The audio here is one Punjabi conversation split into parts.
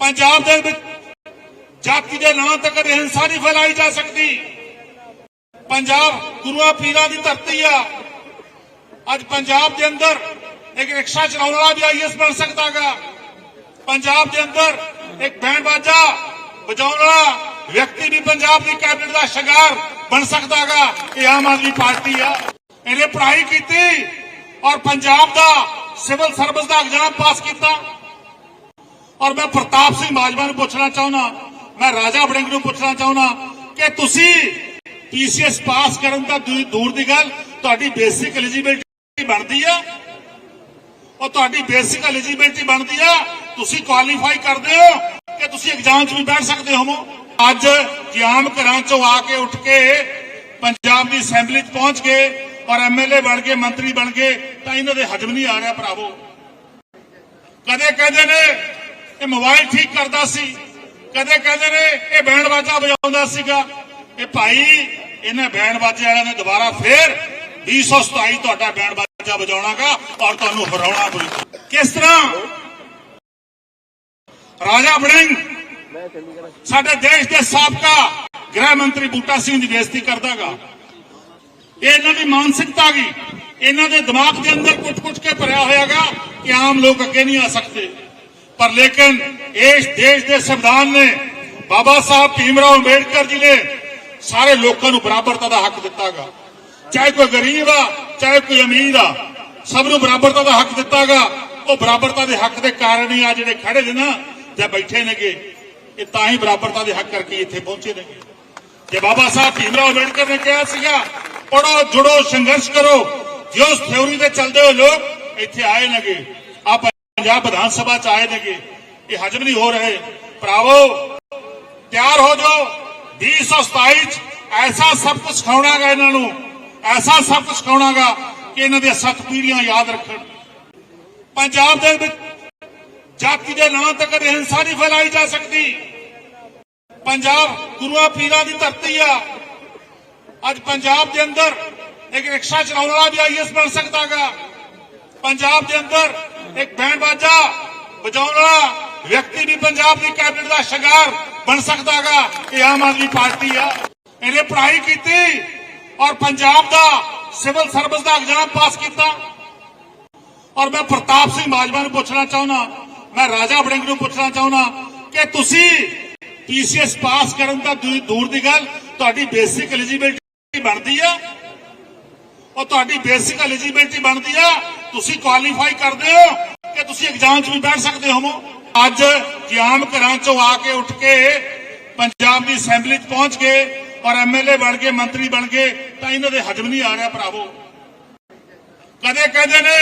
ਪੰਜਾਬ ਦੇ ਵਿੱਚ ਜਾਤੀ ਦੇ ਨਾਂ ਤੱਕ ਕਦੇ ਨਹੀਂ ਫੈਲਾਈ ਜਾ ਸਕਦੀ। ਪੰਜਾਬ ਗੁਰੂਆਂ ਪੀਰਾਂ ਦੀ ਧਰਤੀ ਆ। ਅੱਜ ਪੰਜਾਬ ਦੇ ਅੰਦਰ ਇੱਕ ਰਿਕਸ਼ਾ ਚਲਾਉਣ ਵਾਲਾ ਵੀ ਆਈਐਸ ਬਣ ਸਕਦਾਗਾ ਪੰਜਾਬ ਦੇ ਅੰਦਰ ਇੱਕ ਬੈਂਡ ਬਾਜਾ ਵਜਾਉਣ ਵਾਲਾ ਵਿਅਕਤੀ ਵੀ ਪੰਜਾਬ ਦੀ ਕੈਬਨਿਟ ਦਾ ਸ਼ਿੰਗਾਰ ਬਣ ਸਕਦਾਗਾ ਇਹ ਆਮ ਆਦਮੀ ਪਾਰਟੀ ਆ। ਇਹਨੇ ਪੜ੍ਹਾਈ ਕੀਤੀ ਔਰ ਪੰਜਾਬ ਦਾ ਸਿਵਲ ਸਰਵਿਸ ਦਾ ਐਗਜ਼ਾਮ ਪਾਸ ਕੀਤਾ। ਔਰ ਮੈਂ ਪ੍ਰਤਾਪ ਸਿੰਘ ਬਾਜਵਾ ਨੂੰ ਪੁੱਛਣਾ ਚਾਹੁੰਦਾ, ਮੈਂ ਰਾਜਾ ਵੜਿੰਗ ਨੂੰ ਪੁੱਛਣਾ ਚਾਹੁੰਦਾ ਕਿ ਤੁਸੀਂ ਪੀਸੀਐਸ ਪਾਸ ਕਰਨ ਦਾ ਦੂਰ ਦੀ ਗੱਲ, ਤੁਹਾਡੀ ਬੇਸਿਕ ਐਲੀਜੀਬਿਲਟੀ ਬਣਦੀ ਆ? ਉਹ ਤੁਹਾਡੀ ਬੇਸਿਕ ਐਲੀਜੀਬਿਲਟੀ ਬਣਦੀ ਆ, ਤੁਸੀਂ ਕੁਆਲੀਫਾਈ ਕਰਦੇ ਹੋ ਕਿ ਤੁਸੀਂ ਐਗਜ਼ਾਮ 'ਚ ਵੀ ਬੈਠ ਸਕਦੇ ਹੋ ਅੱਜ ਜੇ ਆਮ ਘਰਾਂ 'ਚੋਂ ਆ ਕੇ ਉੱਠ ਕੇ ਪੰਜਾਬ ਦੀ ਅਸੈਂਬਲੀ 'ਚ ਪਹੁੰਚ ਗਏ ਔਰ ਐਮਐਲਏ ਬਣ ਕੇ ਮੰਤਰੀ ਬਣ ਗਏ, ਤਾਂ ਇਹਨਾਂ ਦੇ ਹਜਮ ਨਹੀਂ ਆ ਰਿਹਾ ਭਰਾਵੋ। ਕਦੇ ਕਹਿੰਦੇ ਨੇ ਇਹ ਮੋਬਾਈਲ ਠੀਕ ਕਰਦਾ ਸੀ। ਕਦੇ ਕਹਿੰਦੇ ਨੇ ਇਹ ਬੈਂਡ ਬਾਜਾ ਵਜਾਉਂਦਾ ਸੀਗਾ। ਇਹ ਭਾਈ, ਇਹਨਾਂ ਬੈਂਡ ਬਾਜੇ ਵਾਲਿਆਂ ਨੇ ਦੁਬਾਰਾ ਫੇਰ 227 ਤੁਹਾਡਾ ਬੈਂਡ ਬਾਜਾ ਵਜਾਉਣਾਗਾ ਔਰ ਤੁਹਾਨੂੰ ਹਰਾਉਣਾ ਪਊ ਕਿਸ ਤਰ੍ਹਾਂ? ਰਾਜਾ ਬੜਿੰਗ ਸਾਡੇ ਦੇਸ਼ ਦੇ ਸਾਬਕਾ ਗ੍ਰਹਿ ਮੰਤਰੀ ਬੂਟਾ ਸਿੰਘ ਦੀ ਬੇਇੱਜ਼ਤੀ ਕਰਦਾਗਾ। ਇਹ ਇਹਨਾਂ ਦੀ ਮਾਨਸਿਕਤਾ ਗਈ ਇਹਨਾਂ ਦੇ ਦਿਮਾਗ ਦੇ ਅੰਦਰ ਕੁੱਟ-ਕੁੱਟ ਕੇ ਭਰਿਆ ਹੋਇਆਗਾ ਕਿ ਆਮ ਲੋਕ ਅੱਗੇ ਨਹੀਂ ਆ ਸਕਦੇ। ਪਰ ਲੇਕਿਨ ਇਸ ਦੇਸ਼ ਦੇ ਸੰਵਿਧਾਨ ਨੇ ਬਾਬਾ ਸਾਹਿਬ ਭੀਮਰਾਓ ਅੰਬੇਡਕਰ ਜੀ ਨੇ ਸਾਰੇ ਲੋਕਾਂ ਨੂੰ ਬਰਾਬਰਤਾ ਦਾ ਹੱਕ ਦਿੱਤਾਗਾ। ਚਾਹੇ ਕੋਈ ਗਰੀਬ ਆ, ਚਾਹੇ ਕੋਈ ਅਮੀਰ ਆ, ਸਭ ਨੂੰ ਬਰਾਬਰਤਾ ਦਾ ਹੱਕ ਦਿੱਤਾਗਾ। ਉਹ ਬਰਾਬਰਤਾ ਦੇ ਹੱਕ ਦੇ ਕਾਰਨ ਹੀ ਆ ਜਿਹੜੇ ਖੜੇ ਨੇ ਨਾ, ਜਾਂ ਬੈਠੇ ਨੇਗੇ, ਇਹ ਤਾਂ ਹੀ ਬਰਾਬਰਤਾ ਦੇ ਹੱਕ ਕਰਕੇ ਇੱਥੇ ਪਹੁੰਚੇ ਨੇਗੇ। ਜੇ ਬਾਬਾ ਸਾਹਿਬ ਭੀਮਰਾਓ ਅੰਬੇਡਕਰ ਨੇ ਕਿਹਾ ਸੀਗਾ ਪੜੋ ਜੁੜੋ, ਸੰਘਰਸ਼ ਕਰੋ ਜੇ ਉਸ ਥਿਉਰੀ ਤੇ ਚੱਲਦੇ ਹੋਏ ਲੋਕ ਇੱਥੇ ਆਏ ਨੇਗੇ ਆ ਪੰਜਾਬ ਵਿਧਾਨ ਸਭਾ ਚ ਆਏ ਨੇਗੇ, ਇਹ ਹਜਮ ਨਹੀਂ ਹੋ ਰਹੇ। ਭਰਾਵੋ, ਤਿਆਰ ਹੋ ਜਾਓ। 2027 ਚ ਐਸਾ ਸਭ ਕੁਝ ਸਿਖਾਉਣਾਗਾ ਇਹਨਾਂ ਨੂੰ। ਐਸਾ ਸਭ ਕੁਝ ਸਿਖਾਉਣਾਗਾ ਕਿ ਇਹਨਾਂ ਦੀਆਂ ਸੱਤ ਪੀੜ੍ਹੀਆਂ ਯਾਦ ਰੱਖਣ। ਪੰਜਾਬ ਦੇ ਵਿੱਚ ਜਾਤੀ ਦੇ ਨਾਂ ਤੇ ਕਦੇ ਹਿੰਸਾ ਨਹੀਂ ਫੈਲਾਈ ਜਾ ਸਕਦੀ। ਪੰਜਾਬ ਗੁਰੂਆਂ ਪੀਰਾਂ ਦੀ ਧਰਤੀ ਆ। ਅੱਜ ਪੰਜਾਬ ਦੇ ਅੰਦਰ ਇੱਕ ਰਿਕਸ਼ਾ ਚਲਾਉਣ ਵਾਲਾ ਵੀ ਆਈਐਸ ਬਣ ਸਕਦਾਗਾ। ਪੰਜਾਬ ਦੇ ਅੰਦਰ ਇੱਕ ਬੈਂਡ ਬਾਜਾ ਵਜਾਉਣ ਵਾਲਾ ਵਿਅਕਤੀ ਵੀ ਪੰਜਾਬ ਦੀ ਕੈਬਨਿਟ ਦਾ ਸ਼ਿਕਾਰ ਬਣ ਸਕਦਾਗਾ ਇਹ ਆਮ ਆਦਮੀ ਪਾਰਟੀ ਆ। ਇਹਨੇ ਪੜ੍ਹਾਈ ਕੀਤੀ ਔਰ ਪੰਜਾਬ ਦਾ ਸਿਵਲ ਸਰਵਿਸ ਦਾ ਐਗਜ਼ਾਮ ਪਾਸ ਕੀਤਾ। ਔਰ ਮੈਂ ਪ੍ਰਤਾਪ ਸਿੰਘ ਬਾਜਵਾ ਨੂੰ ਪੁੱਛਣਾ ਚਾਹੁੰਦਾ, ਮੈਂ ਰਾਜਾ ਵੜਿੰਗ ਨੂੰ ਪੁੱਛਣਾ ਚਾਹੁੰਦਾ ਕਿ ਤੁਸੀਂ ਪੀਸੀਐਸ ਪਾਸ ਕਰਨ ਦਾ, ਦੂਰ ਦੀ ਗੱਲ, ਤੁਹਾਡੀ ਬੇਸਿਕ ਐਲੀਜੀਬਿਲਟੀ ਬਣਦੀ ਆ? ਉਹ ਤੁਹਾਡੀ ਬੇਸਿਕ ਐਲੀਜੀਬਿਲਟੀ ਬਣਦੀ ਆ ਤੁਸੀਂ ਕੁਆਲੀਫਾਈ ਕਰਦੇ ਹੋ ਕਿ ਤੁਸੀਂ ਐਗਜ਼ਾਮ 'ਚ ਵੀ ਬੈਠ ਸਕਦੇ ਹੋ ਅੱਜ ਜੇ ਘਰਾਂ 'ਚੋਂ ਆ ਕੇ ਉੱਠ ਕੇ ਪੰਜਾਬ ਦੀ ਅਸੈਂਬਲੀ 'ਚ ਪਹੁੰਚ ਗਏ ਔਰ ਐਮਐਲਏ ਬਣ ਕੇ ਮੰਤਰੀ ਬਣ ਗਏ, ਤਾਂ ਇਹਨਾਂ ਦੇ ਹਜਮ ਨਹੀਂ ਆ ਰਿਹਾ ਭਰਾਵੋ। ਕਦੇ ਕਹਿੰਦੇ ਨੇ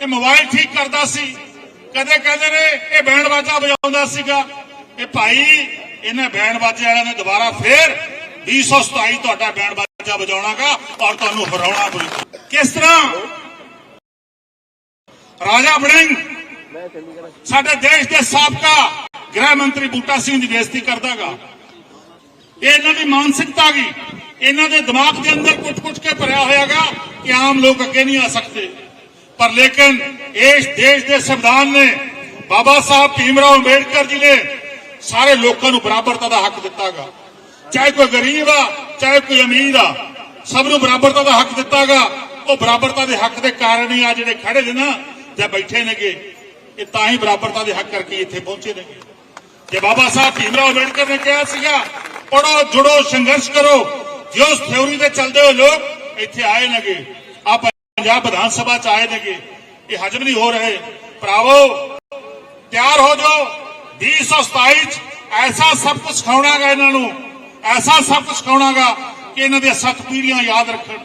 ਇਹ ਮੋਬਾਈਲ ਠੀਕ ਕਰਦਾ ਸੀ। ਕਦੇ ਕਹਿੰਦੇ ਨੇ ਇਹ ਬੈਂਡ ਬਾਜਾ ਵਜਾਉਂਦਾ ਸੀਗਾ। ਇਹ ਭਾਈ, ਇਹਨਾਂ ਬੈਂਡ ਬਾਜੇ ਵਾਲਿਆਂ ਨੇ ਦੁਬਾਰਾ ਫੇਰ 227 ਤੁਹਾਡਾ ਬੈਂਡ ਬਾਜਾ ਵਜਾਉਣਾਗਾ ਔਰ ਤੁਹਾਨੂੰ ਹਰਾਉਣਾ ਕੋਈ। ਕਿਸ ਤਰ੍ਹਾਂ? ਰਾਜਾ ਵੜਿੰਗ, ਸਾਡੇ ਦੇਸ਼ ਦੇ ਸਾਬਕਾ ਗ੍ਰਹਿ ਮੰਤਰੀ ਬੂਟਾ ਸਿੰਘ ਦੀ ਬੇਇੱਜ਼ਤੀ ਕਰਦਾਗਾ। ਇਹ ਇਹਨਾਂ ਦੀ ਮਾਨਸਿਕਤਾ ਗਈ ਇਹਨਾਂ ਦੇ ਦਿਮਾਗ ਦੇ ਅੰਦਰ ਕੁੱਟ-ਕੁੱਟ ਕੇ ਭਰਿਆ ਹੋਇਆਗਾ ਕਿ ਆਮ ਲੋਕ ਅੱਗੇ ਨਹੀਂ ਆ ਸਕਦੇ। ਪਰ ਲੇਕਿਨ ਇਸ ਦੇਸ਼ ਦੇ ਸੰਵਿਧਾਨ ਨੇ ਬਾਬਾ ਸਾਹਿਬ ਭੀਮਰਾਓ ਅੰਬੇਡਕਰ ਜੀ ਨੇ ਸਾਰੇ ਲੋਕਾਂ ਨੂੰ ਬਰਾਬਰਤਾ ਦਾ ਹੱਕ ਦਿੱਤਾਗਾ। ਚਾਹੇ ਕੋਈ ਗਰੀਬ ਆ, ਚਾਹੇ ਕੋਈ ਅਮੀਰ ਆ, ਸਭ ਨੂੰ ਬਰਾਬਰਤਾ ਦਾ ਹੱਕ ਦਿੱਤਾਗਾ। ਉਹ ਬਰਾਬਰਤਾ ਦੇ ਹੱਕ ਦੇ ਕਾਰਨ ਹੀ ਆ ਜਿਹੜੇ ਖੜੇ ਨੇ ਨਾ, ਜਾਂ ਬੈਠੇ ਨੇਗੇ। ਇਹ ਤਾਂ ਹੀ ਬਰਾਬਰਤਾ ਦੇ ਹੱਕ ਕਰਕੇ ਇੱਥੇ ਪਹੁੰਚੇ ਨੇਗੇ। ਜੇ ਬਾਬਾ ਸਾਹਿਬ ਭੀਮਰਾਓ ਅੰਬੇਡਕਰ ਨੇ ਕਿਹਾ ਸੀਗਾ ਪੜੋ ਜੁੜੋ, ਸੰਘਰਸ਼ ਕਰੋ ਜੇ ਉਸ ਥਿਉਰੀ ਤੇ ਚੱਲਦੇ ਹੋਏ ਲੋਕ ਇੱਥੇ ਆਏ ਨੇਗੇ। ਆ ਪੰਜਾਬ ਵਿਧਾਨ ਸਭਾ ਚ ਆਏ ਨੇਗੇ। ਇਹ ਹਜਮ ਨਹੀਂ ਹੋ ਰਹੇ। ਭਰਾਵੋ, ਤਿਆਰ ਹੋ ਜਾਓ। 2027 ਚ ਐਸਾ ਸਭ ਕੁਝ ਸਿਖਾਉਣਾਗਾ ਇਹਨਾਂ ਨੂੰ। ਐਸਾ ਸਭ ਕੁਝ ਸਿਖਾਉਣਾਗਾ ਕਿ ਇਹਨਾਂ ਦੀਆਂ ਸੱਤ ਪੀੜ੍ਹੀਆਂ ਯਾਦ ਰੱਖਣ।